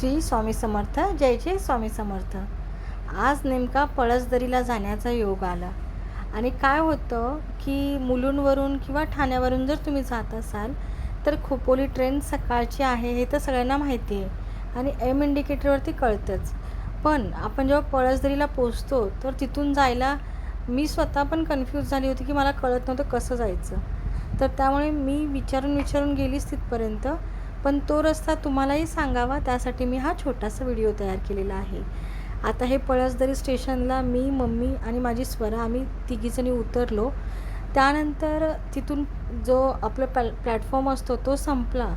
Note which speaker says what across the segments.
Speaker 1: श्री स्वामी समर्थ जय जय स्वामी समर्थ. आज नेमका पळसदरीला जाण्याचा योग आला. आणि काय होतं की मुलुंडवरून किंवा ठाण्यावरून जर तुम्ही जात असाल तर खोपोली ट्रेन सकाळची आहे हे तर सगळ्यांना माहिती आहे. आणि एम इंडिकेटरवरती कळतंच. पण आपण जेव्हा पळसदरीला पोचतो तर तिथून जायला मी स्वतः पण कन्फ्यूज झाली होती की मला कळत नव्हतं कसं जायचं. तर त्यामुळे मी विचारून विचारून गेलीच तिथपर्यंत. पण तो रस्ता तुम्हालाही सांगावा त्यासाठी मी हा छोटासा व्हिडिओ तयार केलेला आहे. आता हे पळसदरी स्टेशनला मी मम्मी आणि माझी स्वरा आम्ही तिघीजणी उतरलो. त्यानंतर तिथून जो आपला प्लॅ प्लॅटफॉर्म असतो तो संपला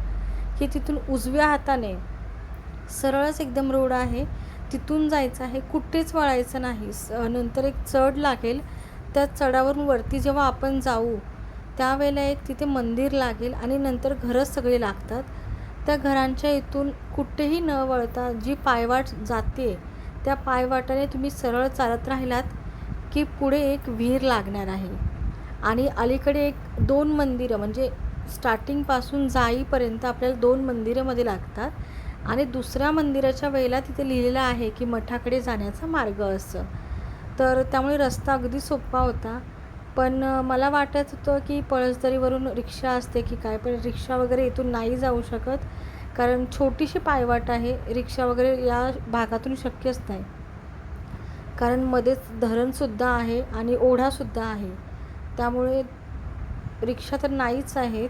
Speaker 1: की तिथून उजव्या हाताने सरळच एकदम रोड आहे. तिथून जायचं आहे कुठेच वळायचं नाही. स नंतर एक चढ लागेल. त्या चढावरून वरती जेव्हा आपण जाऊ त्यावेळेला एक तिथे मंदिर लागेल आणि नंतर घरं सगळी लागतात. त्या घरांच्या इथून कुठेही न वळता जी पायवाट जाते त्या पायवाटाने तुम्ही सरळ चालत राहिलात की पुढे एक विहीर लागणार आहे. आणि अलीकडे एक दोन मंदिरं म्हणजे स्टार्टिंगपासून जाईपर्यंत आपल्याला दोन मंदिरंमध्ये लागतात. आणि दुसऱ्या मंदिराच्या वेळेला तिथे लिहिलेलं आहे की मठाकडे जाण्याचा मार्ग असं. तर त्यामुळे रस्ता अगदी सोपा होता. पण मला वाटत होतं की पळसदरीवरून रिक्षा असते की काय पण रिक्षा वगैरे इथून नाही जाऊ शकत. कारण छोटीशी पायवाट आहे रिक्षा वगैरे या भागातून शक्यच नाही. कारण मध्येच धरणसुद्धा आहे आणि ओढासुद्धा आहे. त्यामुळे रिक्षा तर नाहीच आहेत.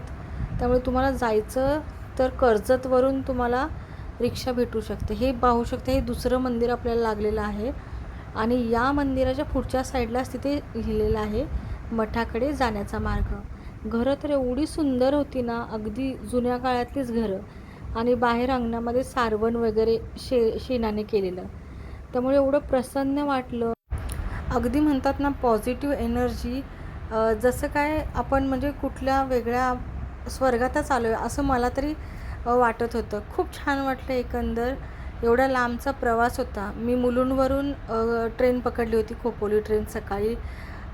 Speaker 1: त्यामुळे तुम्हाला जायचं तर कर्जतवरून तुम्हाला रिक्षा भेटू शकते. हे पाहू शकते हे दुसरं मंदिर आपल्याला लागलेलं आहे. आणि या मंदिराच्या पुढच्या साईडलाच तिथे लिहिलेलं आहे मठाकडे जाण्याचा मार्ग. घरं तर एवढी सुंदर होती ना अगदी जुन्या काळातलीच घरं. आणि बाहेर अंगणामध्ये सारवण वगैरे शे शेणाने केलेलं. त्यामुळे एवढं प्रसन्न वाटलं. अगदी म्हणतात ना पॉझिटिव्ह एनर्जी जसं काय आपण म्हणजे कुठल्या वेगळ्या स्वर्गातच आलो आहे असं मला तरी वाटत होतं. खूप छान वाटलं एकंदर. एवढा लांबचा प्रवास होता. मी मुलुंडवरून ट्रेन पकडली होती खोपोली ट्रेन सकाळी.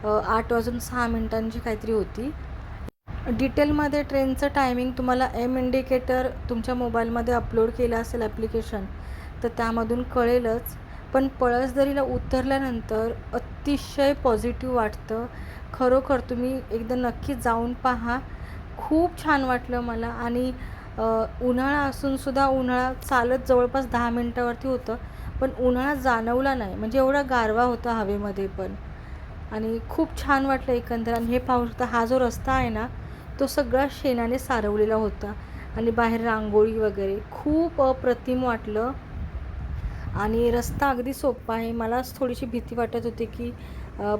Speaker 1: आठ वाजून सहा मिनटांची काहीतरी होती. डिटेलमध्ये ट्रेनचं टायमिंग तुम्हाला एम इंडिकेटर तुमच्या मोबाईलमध्ये अपलोड केलं असेल ॲप्लिकेशन तर त्यामधून कळेलच. पण पळसदरीला उतरल्यानंतर अतिशय पॉझिटिव्ह वाटतं. खरोखर तुम्ही एकदा नक्की जाऊन पहा. खूप छान वाटलं मला आणि उन्हाळा असूनसुद्धा उन्हाळा चालत जवळपास दहा मिनटावरती होतं. पण उन्हाळा जाणवला नाही. म्हणजे एवढा गारवा होता हवेमध्ये पण. आणि खूप छान वाटलं एकंदर. आणि हे पाहू शकता हा जो रस्ता आहे ना तो सगळा शेणाने सारवलेला होता. आणि बाहेर रांगोळी वगैरे खूप अप्रतिम वाटलं. आणि रस्ता अगदी सोपा आहे. मलाच थोडीशी भीती वाटत होती की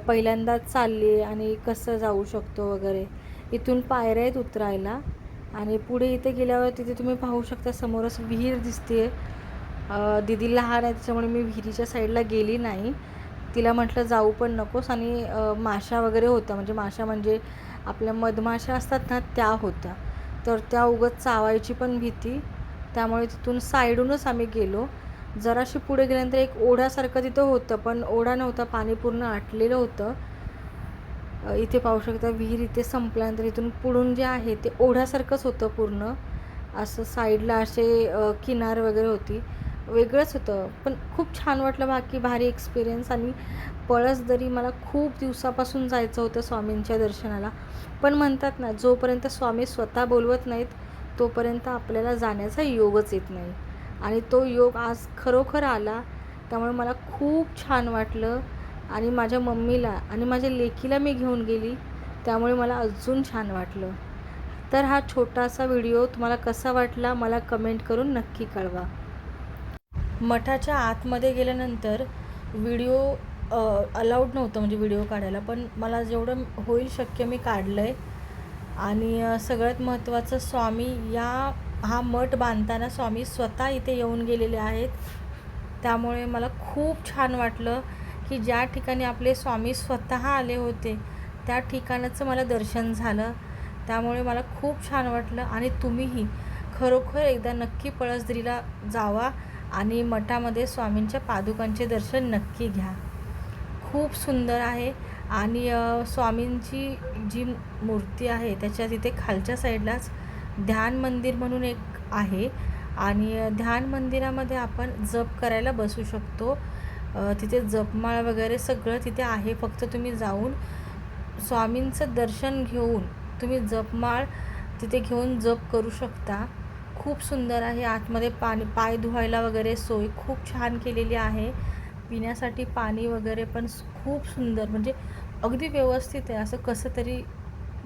Speaker 1: पहिल्यांदाच चालली आणि कसं जाऊ शकतो वगैरे. इथून पायऱ्या आहेत उतरायला. आणि पुढे इथे गेल्यावर तिथे तुम्ही पाहू शकता समोरच विहीर दिसते दिदी लहान आहे त्याच्यामुळे मी विहिरीच्या साईडला गेली नाही. तिला म्हटलं जाऊ पण नकोस. आणि माशा वगैरे होत्या. म्हणजे माशा म्हणजे आपल्या मधमाशा असतात ना त्या होत्या. तर त्या उगत चावायची पण भीती. त्यामुळे तिथून साईडूनच आम्ही गेलो. जराशी पुढे गेल्यानंतर एक ओढ्यासारखं तिथं होतं पण ओढा नव्हता. पाणी पूर्ण आटलेलं होतं. इथे पाहू शकता विहीर इथे संपल्यानंतर इथून पुढून जे आहे ते ओढ्यासारखंच होतं पूर्ण. असं साईडला असे किनार वगैरे होती. वेगळंच होतं. पण खूप छान वाटलं बाकी भारी एक्सपिरियन्स आणि पळसदरी मला खूप दिवसापासून जायचं होतं स्वामींच्या दर्शनाला. पण म्हणतात ना जोपर्यंत स्वामी स्वतः बोलवत नाहीत तोपर्यंत आपल्याला जाण्याचा योगच येत नाही. आणि तो योग आज खरोखर आला त्यामुळे मला खूप छान वाटलं. आणि माझ्या मम्मीला आणि माझ्या लेकीला मी घेऊन गेली त्यामुळे मला अजून छान वाटलं. तर हा छोटासा व्हिडिओ तुम्हाला कसा वाटला मला कमेंट करून नक्की कळवा. मठाच्या आतमध्ये गेल्यानंतर व्हिडिओ अलाउड नव्हतं म्हणजे व्हिडिओ काढायला. पण मला जेवढं होईल शक्य मी काढलं आहे आणि सगळ्यात महत्त्वाचं स्वामी या हा मठ बांधताना स्वामी स्वतः इथे येऊन गेलेले आहेत. त्यामुळे मला खूप छान वाटलं की ज्या ठिकाणी आपले स्वामी स्वतः आले होते त्या ठिकाणाचं मला दर्शन झालं. त्यामुळे मला खूप छान वाटलं. आणि तुम्हीही खरोखर एकदा नक्की पळसदरीला जावा. आणि मठामध्ये स्वामींच्या पादुकांचे दर्शन नक्की घ्या. खूप सुंदर आहे आणि स्वामींची जी मूर्ती आहे त्याच्या तिथे खालच्या साईडलाच ध्यान मंदिर म्हणून एक आहे आणि ध्यान मंदिरामध्ये आपण जप करायला बसू शकतो. तिथे जपमाळ वगैरे सगळं तिथे आहे. फक्त तुम्ही जाऊन स्वामींचं दर्शन घेऊन तुम्ही जपमाळ तिथे घेऊन जप करू शकता. खूप सुंदर आहे. आतमध्ये पाणी पाय धुवायला वगैरे सोय खूप छान केलेली आहे. पिण्यासाठी पाणी वगैरे पण खूप सुंदर म्हणजे अगदी व्यवस्थित आहे. असं कसं तरी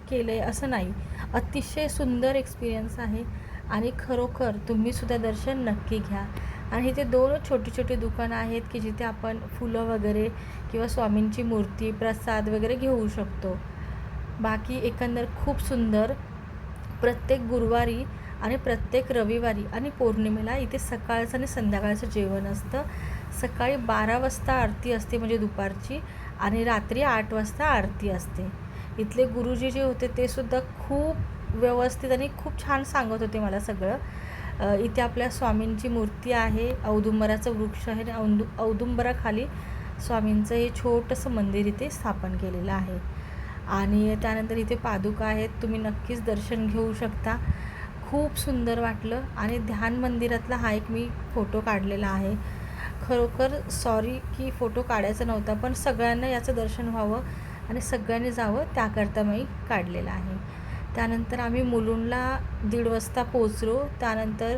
Speaker 1: केलं आहे असं नाही. अतिशय सुंदर एक्सपिरियन्स आहे आणि खरोखर तुम्हीसुद्धा दर्शन नक्की घ्या. आणि इथे दोन छोटी छोटी दुकानं आहेत की जिथे आपण फुलं वगैरे किंवा स्वामींची मूर्ती प्रसाद वगैरे घेऊ शकतो. बाकी एकंदर खूप सुंदर. प्रत्येक गुरुवारी आणि प्रत्येक रविवारी आणि पौर्णिमेला इथे सकाळचं आणि संध्याकाळचं जेवण असतं. सकाळी बारा वाजता आरती असते म्हणजे दुपारची आणि रात्री आठ वाजता आरती असते. इथले गुरुजी जे होते ते सुद्धा खूप व्यवस्थित आणि खूप छान सांगत होते मला सगळं. इथे आपल्या स्वामींची मूर्ती आहे औदुंबराचं वृक्ष आहे आणि औदु औदुंबराखाली स्वामींचं हे छोटंसं मंदिर इथे स्थापन केलेलं आहे. आणि त्यानंतर इथे पादुका आहेत तुम्ही नक्कीच दर्शन घेऊ शकता. खूप सुंदर वाटलं आणि ध्यान मंदिरातला हा एक मी फोटो काढलेला आहे. खरोखर सॉरी की फोटो काढायचा नव्हता पण सगळ्यांना याचं दर्शन व्हावं आणि सगळ्यांनी जावं त्याकरता मी काढलेला आहे. त्यानंतर आम्ही मुलुंडला दीड वाजता पोचलो त्यानंतर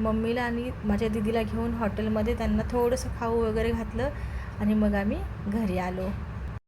Speaker 1: मम्मीला आणि माझ्या दिदीला घेऊन हॉटेलमध्ये त्यांना थोडंसं खाऊ वगैरे घातलं आणि मग आम्ही घरी आलो.